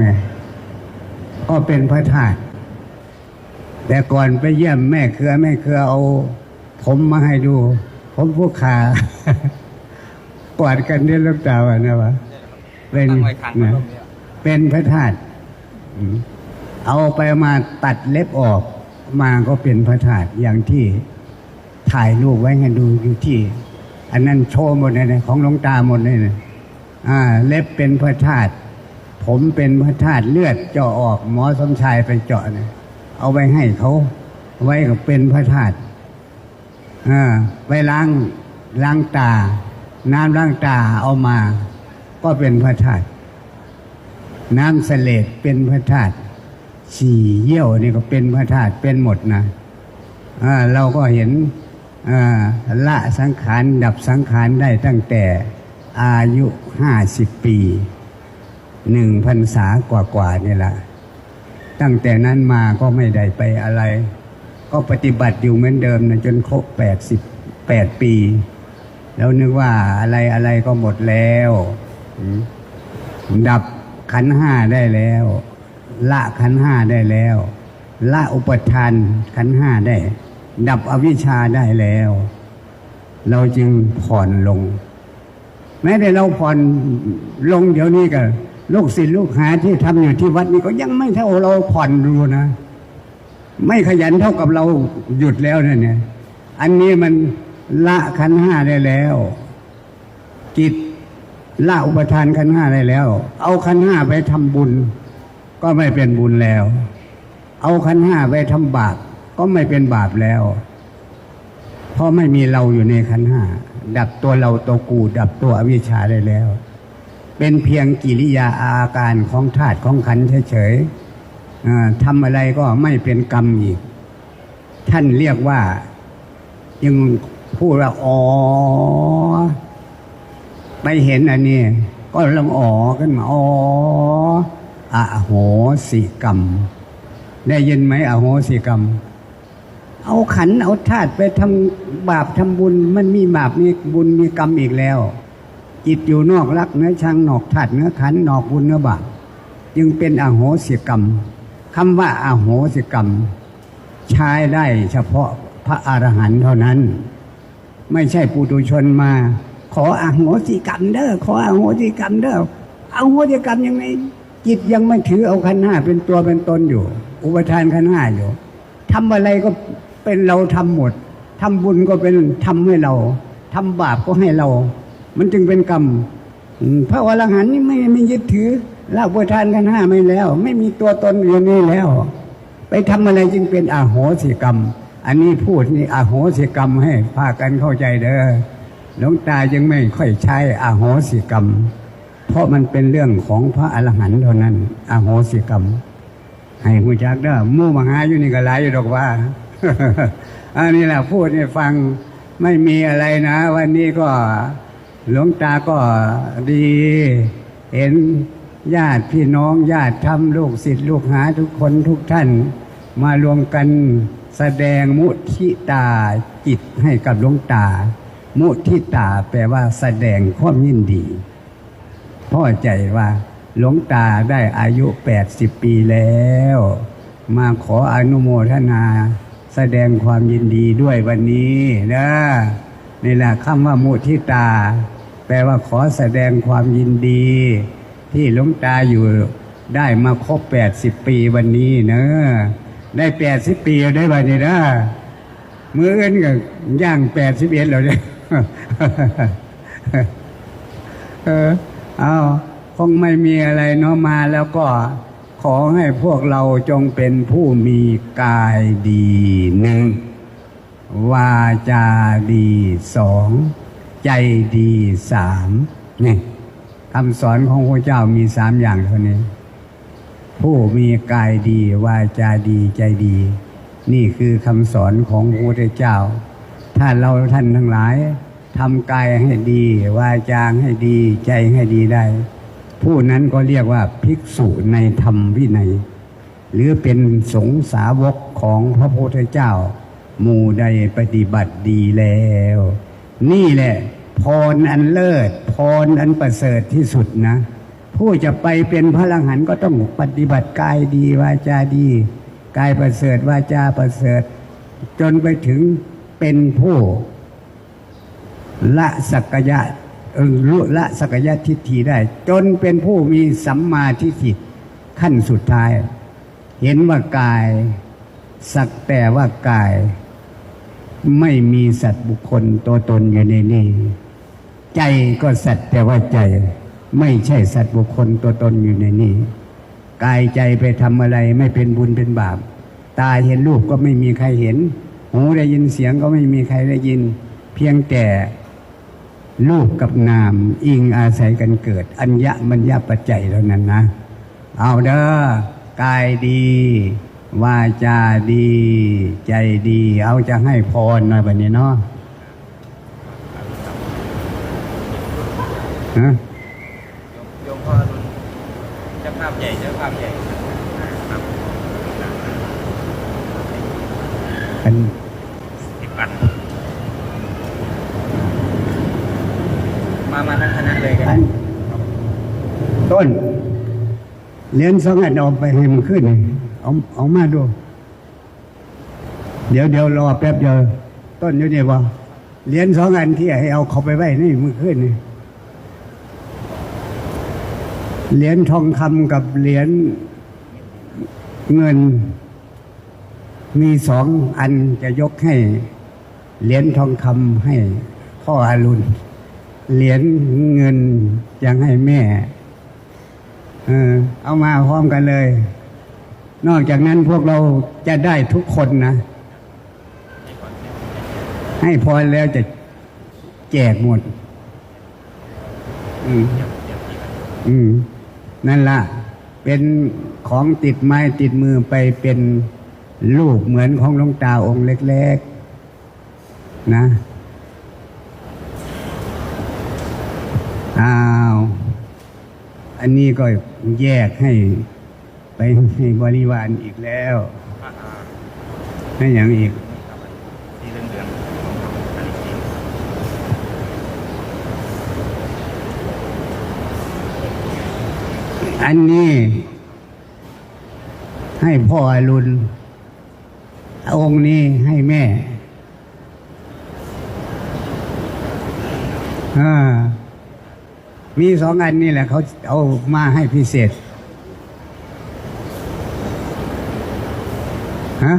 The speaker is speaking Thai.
ไงก็เป็นพระธาตุแต่ก่อนไปเยี่ยมแม่เครือแม่เครือเอา ผมมาให้ดู ผมผู้ขากวาดกันเนี่ยลูกตาวันนะวะเป็นตั้งไว้ขังนะอารมณ์เนี่ยเป็นพระธาตุอืมเอาไปมาตัดเล็บออก มาก็เป็นพระธาตุอย่างที่ถ่ายรูปไว้ให้ดูอยู่ที่ อันนั้นโชว์หมดเลยนะของหลวงตาหมดเลยนะอ่า เล็บเป็นพระธาตุ ผมเป็นพระธาตุเลือดเจาะออกหมอสมชายไปเจาะเนะเอาไปให้เขาไว้ก็เป็นพระธาตุอ่าไปล้างล้างตา น้ำล้างตาเอามา ก็เป็นพระธาตุน้ำเสลดเป็นพระธาตุฉี่เยี่ยวนี่ก็เป็นพระธาตุเป็นหมดนะอ่าเราก็เห็นอ่าละสังขารดับสังขารได้ตั้งแต่อายุห้าสิบปี หนึ่งพรรษากว่ากว่าๆนี่แหละตั้งแต่นั้นมาก็ไม่ได้ไปอะไร ก็ปฏิบัติอยู่เหมือนเดิมนะจนครบแปดสิบแปดปี แล้วนึกว่าอะไรอะไรก็หมดแล้วอืมดับขันห้าได้แล้ว ละขันห้าได้แล้ว ละอุปทานขันห้าได้ ดับอวิชชาได้แล้ว เราจึงผ่อนลง แม้แต่เราผ่อนลงเดี๋ยวนี้ก็ ลูกศิษย์ลูกหาที่ทำอยู่ที่วัดนี้ก็ยังไม่เท่าเราผ่อนดูนะ ไม่ขยันเท่ากับเราหยุดแล้วเนี่ย อันนี้มันละขันห้าได้แล้ว จิตละอุปทานขันห้าได้แล้ว เอาขันห้าไปทำบุญ ก็ไม่เป็นบุญแล้ว เอาขันห้าไปทำบาปก็ไม่เป็นบาปแล้ว เพราะไม่มีเราอยู่ในขันห้าดับตัวเราตัวกู ดับตัวอวิชชาได้แล้ว เป็นเพียงกิริยาอาการของธาตุของขันเฉยๆทำอะไรก็ไม่เป็นกรรมอีก ท่านเรียกว่ายังพูดว่าอ๋อไปเห็นอันนี้ก็ลองอ๋อขึ้นมาอ๋ออโหสิกรรม ได้ยินไหมอโหสิกรรม เอาขันเอาธาตุไปทำบาปทำบุญ มันมีบาปมีบุญมีกรรมอีกแล้ว จิตอยู่นอกรักเนื้อชังนอกธาตุเนื้อขันนอกบุญเนื้อบาปจึงเป็นอโหสิกรรมคำว่าอโหสิกรรม ใช้ได้เฉพาะพระอรหันต์เท่านั้น ไม่ใช่ปุถุชนมา ขออโหสิกรรมเด้อขออโหสิกรรมเด้ออโหสิกรรมยังไงจิตยังไม่ถือเอาขันห้าเป็นตัวเป็นตนอยู่ อุปทานขันห้าอยู่ทำอะไรก็เป็นเราทำหมดทำบุญก็เป็นทำให้เราทำบาปก็ให้เรา มันจึงเป็นกรรมพระอรหันต์นี่ไม่ไม่ยึดถือละอุปทานขันห้าไม่แล้ว ไม่มีตัวตนอยู่นี่แล้ว ไปทำอะไรจึงเป็นอาโหสิกรรม อันนี้พูดนี่อาโหสิกรรมให้พากันเข้าใจเด้อหลวงตายังไม่ค่อยใช้อาโหสิกรรม เพราะมันเป็นเรื่องของพระอรหันต์เท่านั้นอาโหสิกรรม ให้ผู้จักเด้อมู่มหาอยู่นี่ก็หลายอยู่ดอกว่าอันนี้แหละพูดให้ฟังไม่มีอะไรนะ วันนี้ก็ หลวงตาก็ดี เห็นญาติพี่น้องญาติธรรมลูกศิษย์ลูกหาทุกคนทุกท่าน มารวมกันแสดงมุทิตาจิตให้กับหลวงตา มุทิตาแปลว่าแสดงความยินดีพ่อใจว่าหลวงตาได้อายุ 80 ปีแล้ว มาขออนุโมทนา แสดงความยินดีด้วยวันนี้นะ นี่แหละคำว่ามุทิตา แปลว่าขอแสดงความยินดี ที่หลวงตาอยู่ได้มาครบ80ปีวันนี้เนอะได้80ปีได้วันนี้นะมือเอื้นก็ย่าง81แล้วเนี่ยเออเอาคงไม่มีอะไรเนาะมาแล้วก็ขอให้พวกเราจงเป็นผู้มีกายดีหนึ่ง วาจาดีสองใจดีสามนี่คำสอนของพระเจ้ามีสามอย่างเท่านี้ ผู้มีกายดี วาจาดีใจดี นี่คือคำสอนของพระพุทธเจ้า ถ้าเราท่านทั้งหลายทำกายให้ดี วาจาให้ดี ใจให้ดีได้ ผู้นั้นก็เรียกว่าภิกษุในธรรมวินัย หรือเป็นสงสาวกของพระพุทธเจ้า หมู่ใดปฏิบัติดีแล้ว นี่แหละพรอันเลิศพรอันประเสริฐที่สุดนะ ผู้จะไปเป็นพระอรหันก็ต้องปฏิบัติกายดีวาจาดี กายประเสริฐวาจาประเสริฐ จนไปถึงเป็นผู้ละสักยะรู้ละสักยะทิฏฐิได้ จนเป็นผู้มีสัมมาทิฏฐิขั้นสุดท้าย เห็นว่ากาย สักแต่ว่ากาย ไม่มีสัตว์บุคคลตัวตนอยู่ในนี้ใจก็สัตว์แต่ว่าใจ ไม่ใช่สัตว์บุคคลตัวตนอยู่ในนี้กายใจไปทำอะไรไม่เป็นบุญเป็นบาป ตาเห็นรูปก็ไม่มีใครเห็น หูได้ยินเสียงก็ไม่มีใครได้ยิน เพียงแต่รูปกับนามอิงอาศัยกันเกิด อัญญมัญญปัจจัยเท่านั้นนะ เอาเด้อกายดี วาจาดี ใจดี เอาจะให้พรหน่อยแบบนี้เนาะฮะโยมพ่อรุ่นเจ้าภาพใหญ่เจ้าภาพใหญ่ครับอันสิบปันมามาทั้งคณะเลยกัอันนต้นเหรียญสองอันเอาไปให้มันขึ้นนี่ เอาเอามาดู เดี๋ยวเดี๋ยวรอแป๊บเดียวต้นอยู่นี่บ่เหรียญสองอันที่ให้เอาเขาไปไว้นี่มือขึ้นนี่เหรียญทองคำกับเหรียญเงิน มีสองอันจะยกให้ เหรียญทองคำให้พ่ออารุณเหรียญเงินยังให้แม่ เออ เอามาพร้อมกันเลย นอกจากนั้นพวกเราจะได้ทุกคนนะ ให้พรแล้วจะแจกหมด อืมอืม นั่นละเป็นของติดไม้ติดมือไปเป็นรูปเหมือนของหลวงตาองค์เล็ก ๆ นะอ้าว อันนี้ก็แยกให้ ไปให้บริวารอีกแล้วอ่าอ่าให้อย่างอีกสีเหลืองเหลืองๆอันนี้สีอันนี้ ให้พ่ออรุณองค์นี้ให้แม่อ่ามีสองอันนี่แหละเขาเอามาให้พิเศษ ฮะ